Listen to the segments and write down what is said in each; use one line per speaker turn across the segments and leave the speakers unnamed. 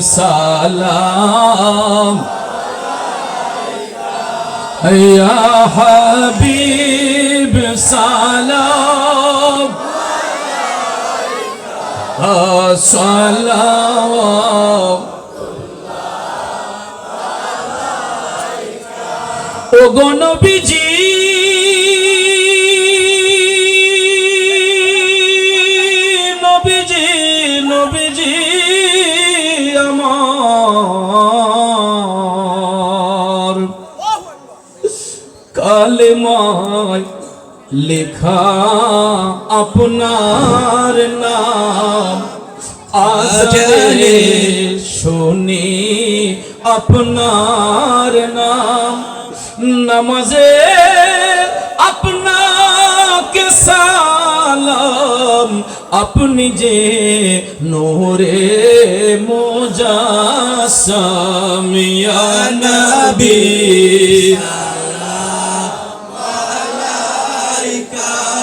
سلام يا حبيب سلام صلوات الله عليك কালেমায় লেখা আপনার নাম। আজরে শুনি আপনার নাম। নমাজে আপনাকে সালাম। আপনি যে নোরে মোজাসম ইয়া নবী।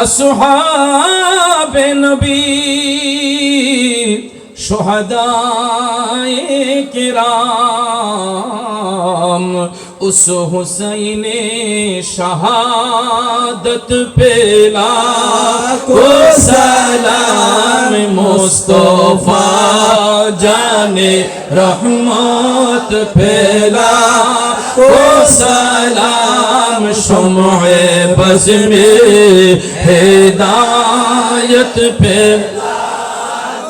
أصحاب نبي شهداء کرام اس حسین شہادت پیلا کو سلام مصطفیٰ جان رحمت پھیلا کو سلام شمع بز میں ہدایت پہ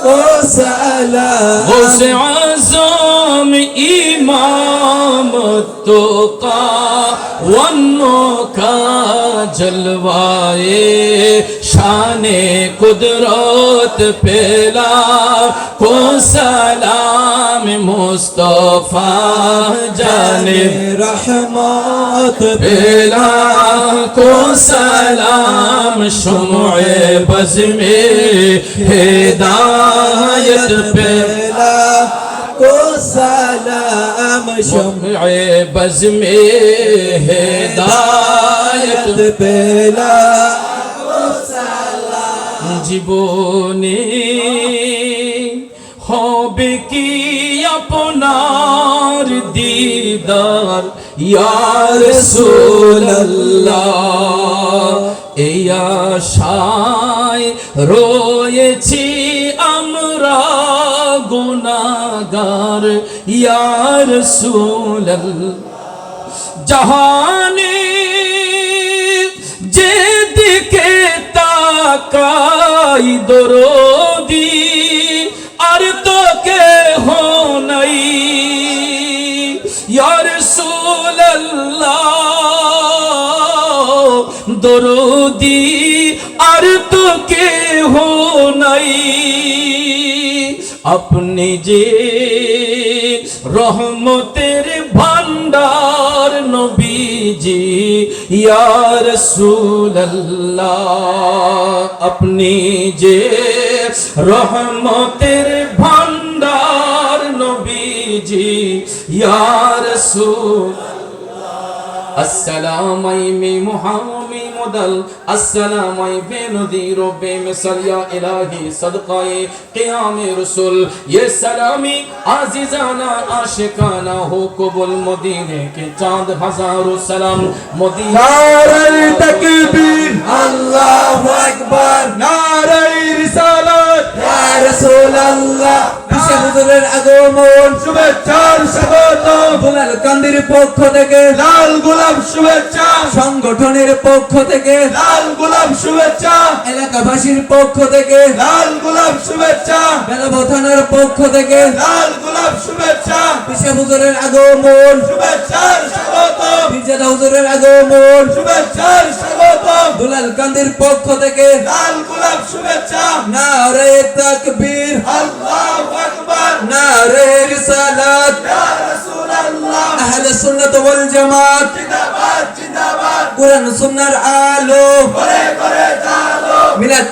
کو سلام اس عظم امام تو کا ونوں کا جلوائے شان قدرت پیلا کو سلام مصطفیٰ জানে
রহমত
পেলা کو سلام شمع بز میں ہدایت
پیلا کو سلام
شمع بز میں ہدایت پیلا کو سلام جیبونی ইয়ার আশায় রয়েছি আমরা গুনাগার ইয়ার সুল্লাহ জাহানে যেদিকে তাকাই দরদি আর তো কেহ দরদি আর তো কেহ নাই। আপনি যে রহমতের ভান্ডার নবীজি, ইয়া রাসূলুল্লাহ। আপনি যে রহমতের ভান্ডার নবীজি, ইয়া রাসূল مدل السلام بے نذیر و بے مثل یا الہی صدقہ قیام رسول یہ سلامی عزیزانہ عاشقانہ ہو قبول مدینے کے چاند ہزاروں سلام مدینہ
نعرہ تکبیر اللہ اکبر نعرہ رسالت یا رسول اللہ پیشے حضورের আগমন শুভেচ্ছার সবাই দুলাল কান্দির পক্ষ থেকে লাল গোলাপ শুভেচ্ছা। সংগঠনের পক্ষ থেকে লাল গোলাপ শুভেচ্ছা। এলাকাবাসীর পক্ষ থেকে লাল গোলাপ শুভেচ্ছা। বেলাব থানার পক্ষ থেকে লাল গোলাপ শুভেচ্ছা। বিশ্ব হুজুরের আগমন। শুভেচ্ছার স্বাগত বিজাদা হুজুরের আগমন। শুভেচ্ছার স্বাগত দুলাল কান্দির পক্ষ থেকে লাল গোলাপ শুভেচ্ছা। নারে তাকবীর। আল্লাহু আকবার। নারে রিসালাত। রাসূলুল্লাহ আহলে সুন্নাত ওয়াল জামাত।
জিন্দাবাদ জিন্দাবাদ।
কোরআন সুন্নাহর আলো।
করে করে চালো মিলাদ